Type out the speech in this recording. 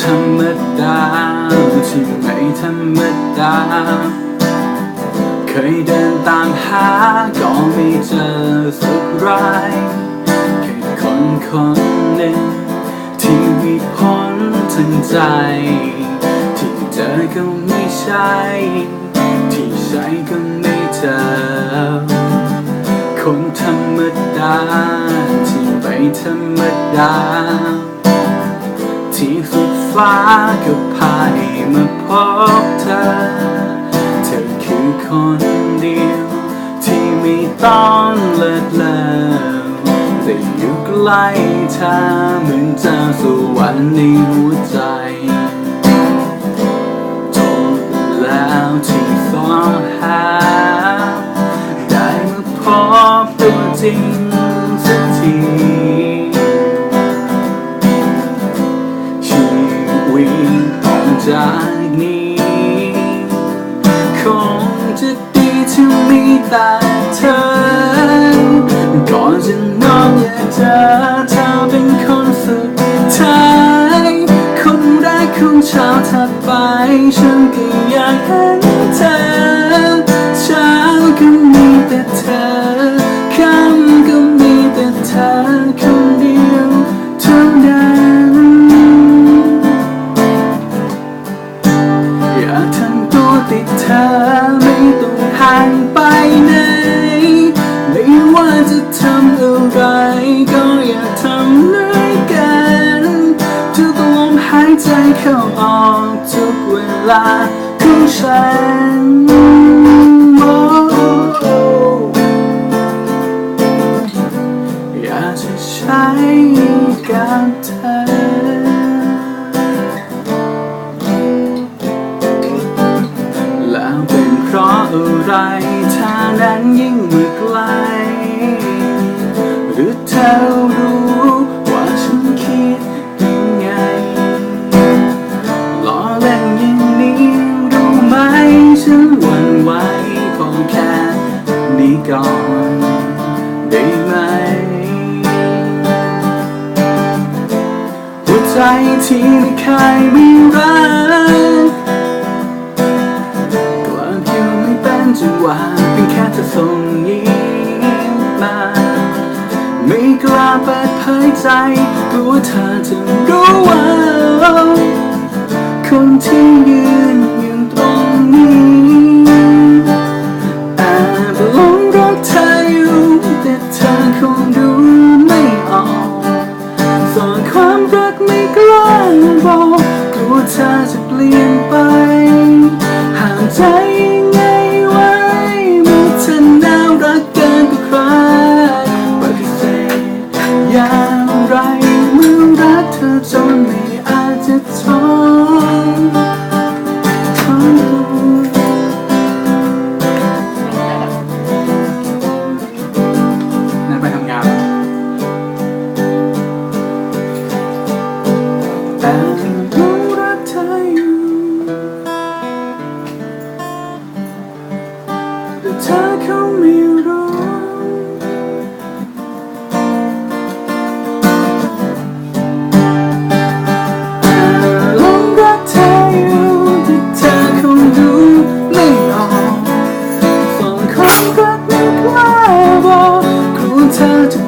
ธรรมดาที่ไม่ธรรมดา เคยเดินตามหาก็ไม่เจอสักรายแค่คนคนหนึ่งที่มีพ้นทั้งใจ ที่เจอก็ไม่ใช่ ที่ใช่ก็ไม่เจอ คนธรรมดา ที่ไม่ธรรมดาที่สุด ฟ้าก็พายมาพบเธอ เธอคือคนเดียว ที่ไม่ต้องเลิศเลอแต่อยู่ใกล้เธอเหมือนเจอสวรรค์ในหัวใจจบแล้วที่สองหา ได้มาพบตัวจริง จากนี้คงจะดีที่มีแต่เธอ ก่อนจะนอนอยากเจอเธอเป็นคนสุดท้ายคนแรกของเช้าถัดไป ฉันก็อยากเห็นเธอ ออกทุกเวลาของฉันอยากจะใช้กับเธอแล้วเป็นเพราะอะไรเธอนั้นยิ่งมาไกล หรือเธอ นี้ก่อนได้ไหม หัวใจที่ไม่เคยมีรักกลับอยู่ไม่เป็นจังหวะเป็นแค่เธอส่งยิ้มมา ไม่กล้าเปิดเผยใจกลัวเธอจะรู้ว่าคนที่ยืน ความรักไม่กล้าบอกกลัวเธอจะเปลี่ยนไปห่างใจ เธอเขาไม่รู้แต่ลงรักเธออยู่แต่เธอคงดูไม่ออกส่วนความรักไม่กล้าบอกกลัวเธอจะ